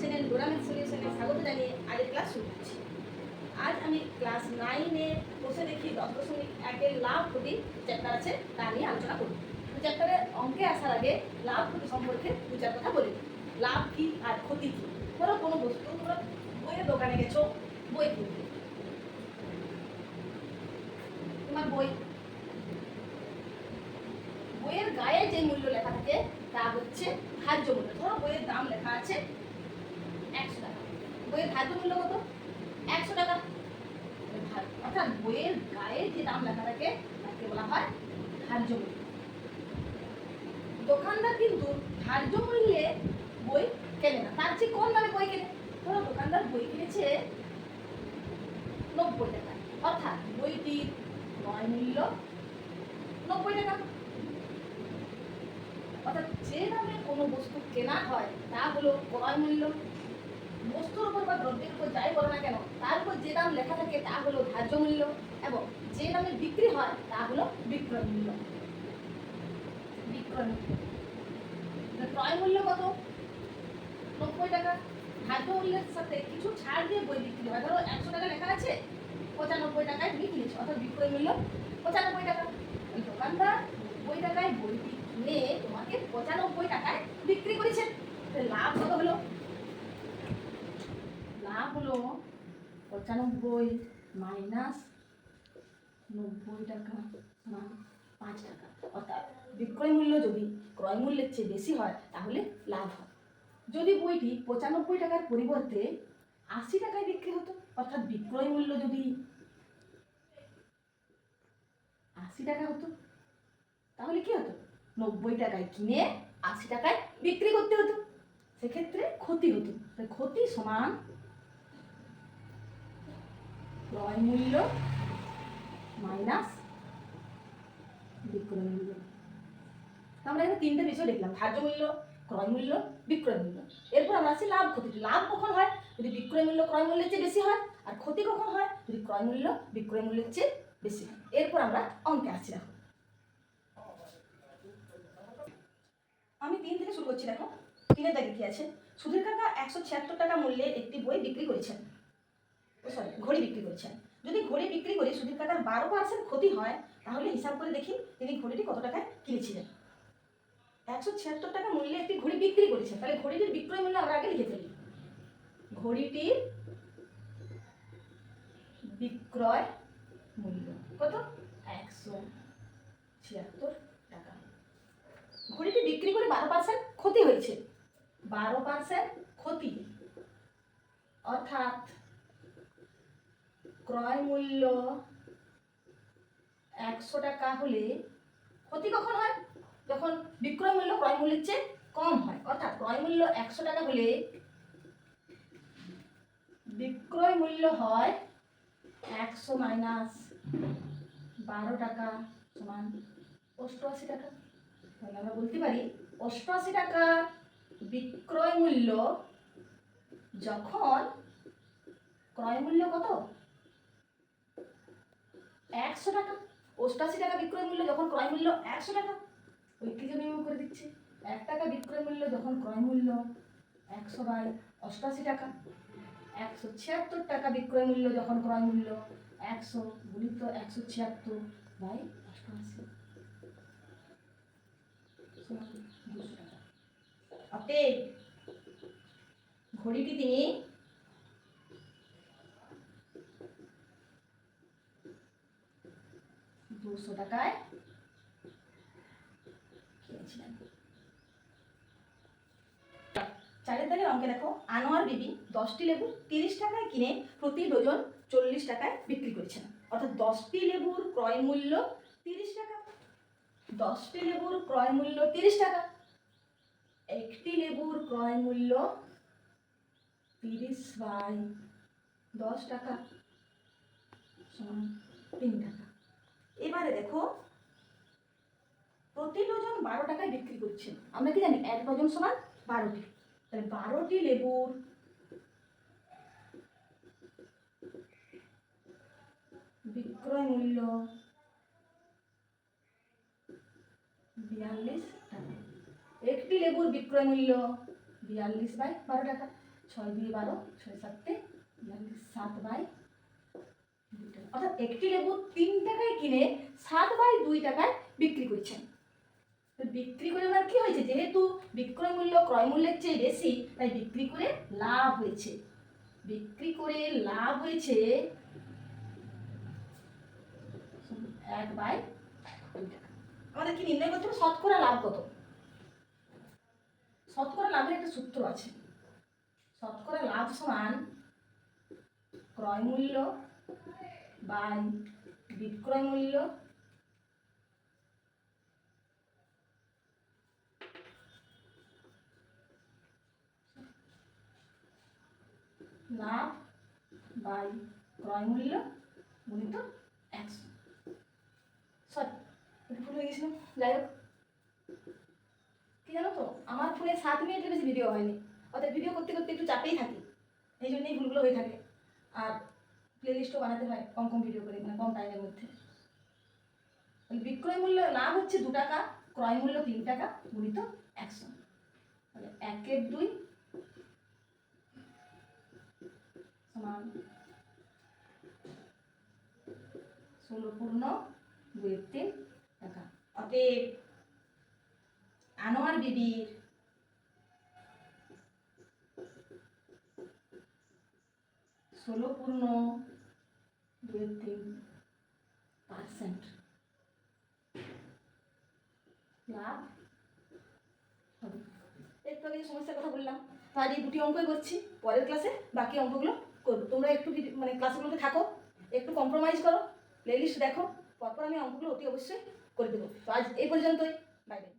Channel ডোরামের সলিউশনে স্বাগত জানিয়ে আজের ক্লাস শুরু করছি। আজ আমি ক্লাস নাইনে বসে দেখি দশ দশমিক একের লাভ ক্ষতি চ্যাপ্টার আছে, তা নিয়ে আলোচনা করব। চ্যাপ্টারে অঙ্কে আসার আগে লাভ ক্ষতি সম্পর্কে দু চার কথা বলি লাভ কি আর ক্ষতি কি? ধরো কোনো বস্তু, ধরো বইয়ের দোকানে গেছো, বই কিনতে। তোমার বই। বইয়ের গায়ে যে মূল্য লেখা থাকে, তা হচ্ছে ধার্য মূল্য। ধরো বইয়ের দাম লেখা আছে বইয়ের ধার্য মূল্য কত? একশো টাকা। অর্থাৎ বইয়ের গায়ে যে দাম লেখা থাকে, তাকে বলা হয় ধার্য মূল্য দোকানদার কিন্তু ধার্য মূল্যে বই কেনে না। তার চেয়ে কম দামে বই কেনে। ধরো দোকানদার বই কিনেছে নব্বই টাকা। অর্থাৎ বইটির ক্রয় মূল্য নব্বই টাকা। অর্থাৎ যে দামে কোনো বস্তু কেনা হয়, তা হলো ক্রয় মূল্য। বস্তুর উপর বা দ্রব্যের উপর যাই বলো না কেন, তার উপর যে দাম লেখা থাকে, তা হলো ধার্য মূল্য এবং যে দামে বিক্রি হয়, তা হলো বিক্রয় মূল্য। বিক্রয় মূল্য। ক্রয় মূল্য কত? নব্বই টাকা। ধার্য মূল্যের সাথে কিছু ছাড় দিয়ে বই বিক্রি হয়। ধরো একশো টাকা লেখা আছে, পঁচানব্বই টাকায় কিনেছো, অর্থাৎ বিক্রয় মূল্য পঁচানব্বই টাকা। ওই দোকানদার নব্বই টাকায় বইটি কিনে তোমাকে পঁচানব্বই টাকায় বিক্রি করেছে। লাভ কত হলো? হলো পঁচানব্বই মাইনাস নব্বই টাকা সমান পাঁচ টাকা। অর্থাৎ বিক্রয় মূল্য যদি ক্রয় মূল্যের চেয়ে বেশি হয়, তাহলে লাভ হয়। যদি বইটি পঁচানব্বই টাকার পরিবর্তে আশি টাকায় বিক্রি হতো, অর্থাৎ বিক্রয় মূল্য যদি আশি টাকা হতো, তাহলে কি হতো? নব্বই টাকায় কিনে আশি টাকায় বিক্রি করতে হতো। সেক্ষেত্রে ক্ষতি হতো। ক্ষতি সমান ক্রয় মূল্য মাইনাস বিক্রয় মূল্য। আমরা এখানে তিনটে বিষয় দেখলাম, ধার্য মূল্য, ক্রয় মূল্য, বিক্রয় মূল্য। এরপর আমরা আসি লাভ ক্ষতি লাভ কখন হয়? যদি বিক্রয় মূল্য ক্রয় মূল্যের চেয়ে বেশি হয়, আর ক্ষতি কখন হয়? যদি ক্রয় মূল্য বিক্রয় মূল্যের চেয়ে বেশি হয়। এরপর আমরা অঙ্কে আসছি দেখো। আমি তিন থেকে শুরু করছি, দেখো। তিনের দাগে কি আছে? সুধীর কাকা একশো ছিয়াত্তর টাকা মূল্যে একটি বই বিক্রি করেছেন। ও সরি ঘড়ি বিক্রি করছেন। যদি ঘড়ি বিক্রি করে সুধীর কাকার বারো পার্সেন্ট ক্ষতি হয়, তাহলে হিসাব করে দেখি তিনি ঘড়িটি কত টাকায় কিনেছিলেন। একশো ছিয়াত্তর টাকা মূল্যে একটি ঘড়ি বিক্রি করেছেন। তাহলে ঘড়িটির বিক্রয় মূল্য আমরা আগে লিখে ফেলি। ঘড়িটির বিক্রয় মূল্য কত? একশো ছিয়াত্তর টাকা। ঘড়িটি বিক্রি করে বারো পার্সেন্ট ক্ষতি হয়েছে। বারো পার্সেন্ট ক্ষতি। অর্থাৎ ক্রয় মূল্য একশো টাকা হলে ক্ষতি কখন হয়? যখন বিক্রয় মূল্য ক্রয় মূল্যের চেয়ে কম হয়। অর্থাৎ ক্রয় মূল্য একশো টাকা হলে বিক্রয় মূল্য হয় একশো মাইনাস বারো টাকা সমান অষ্টআশি টাকা। তাহলে আমরা বলতে পারি, অষ্টআশি টাকা বিক্রয় মূল্য যখন ক্রয় মূল্য কত? একশো টাকা। অষ্টাশি টাকা বিক্রয় মূল্য যখন ক্রয় মূল্য একশো টাকা। ঐক্যিক নিয়ম করে দিচ্ছে। এক টাকা বিক্রয় মূল্য যখন ক্রয় মূল্য একশো বাই অষ্টআশি টাকা। একশো ছিয়াত্তর টাকা বিক্রয় মূল্য যখন ক্রয় মূল্য একশো গুণিত একশো ছিয়াত্তর বাই অষ্টআশি সমান দুশো টাকা। অতএব ঘড়িটি তিনি দুশো টাকায়। কিনেছিলেন চারের অঙ্কে দেখো, আনোয়ার বিবি দশটি লেবু তিরিশ টাকায় কিনে প্রতি ডজন চল্লিশ টাকায় বিক্রি করেছেন। অর্থাৎ দশটি লেবুর ক্রয় মূল্য তিরিশ টাকা। দশটি লেবুর ক্রয় মূল্য তিরিশ টাকা। একটি লেবুর ক্রয় মূল্য তিরিশ বাই দশ টাকা সমান তিন টাকা। দেখো, প্রতি ডজন বারো টাকায় বিক্রি করছেন। আমরা কি জানি? এক ডজন সমান বারোটি। তাহলে বারোটি লেবুর বিক্রয় মূল্য বিয়াল্লিশ টাকা। একটি লেবুর বিক্রয় মূল্য বিয়াল্লিশ বাই বারো টাকা। ছয় দুই বারো, ছয় সাতটে বিয়াল্লিশ, সাত বাই অর্থাৎ একটি লেবু তিন টাকায় কিনে সাত বাই দুই টাকায় বিক্রি করছেন। বিক্রি করে ওনার কি হয়েছে? যেহেতু বিক্রয় মূল্য, ক্রয় মূল্যের চেয়ে বেশি, তাই বিক্রি করে লাভ হয়েছে। বিক্রি করে লাভ হয়েছে এক বাই আমাদের কি নির্ণয় করতে হবে? শতকরা লাভ কত? শতকরা লাভের একটা সূত্র আছে। শতকরা লাভ সমান ক্রয় মূল্য বাই বিক্রয় মূল্য। লাভ বাই ক্রয় মূল্য গুণিত একশো। সরি, একটু ভুল হয়ে গেছিল। যাই হোক। কি জানো তো, আমার ফোনে সাত মিনিটের বেশি ভিডিও হয়নি। অর্থাৎ ভিডিও করতে করতে একটু চাপেই থাকি। এই জন্যই ভুলগুলো হয়ে থাকে। আর প্লে লিস্টও বানাতে হয়, কম কম ভিডিও করে মানে কম টাইমের মধ্যে। তাহলে বিক্রয় মূল্য, লাভ হচ্ছে দু টাকা, ক্রয় মূল্য তিন টাকা, গুণিত একশো। তাহলে একের দুই সমান ষোলো পূর্ণ দুয়ের তিন টাকা। অতএব আনোয়ার বিবির ষোলো পূর্ণ তিন পার্সেন্ট লাভ হবে। একটু আগে সমস্যার কথা বললাম তো আজ এই দুটি অঙ্কই করছি, পরের ক্লাসে বাকি অঙ্কগুলো করব। তোমরা একটু মানে ক্লাসগুলোতে থাকো, একটু কম্প্রোমাইজ করো প্লেলিস্ট দেখো, পরপর আমি অঙ্কগুলো অতি অবশ্যই করে দেবো। তো আজ এই পর্যন্তই। Bye bye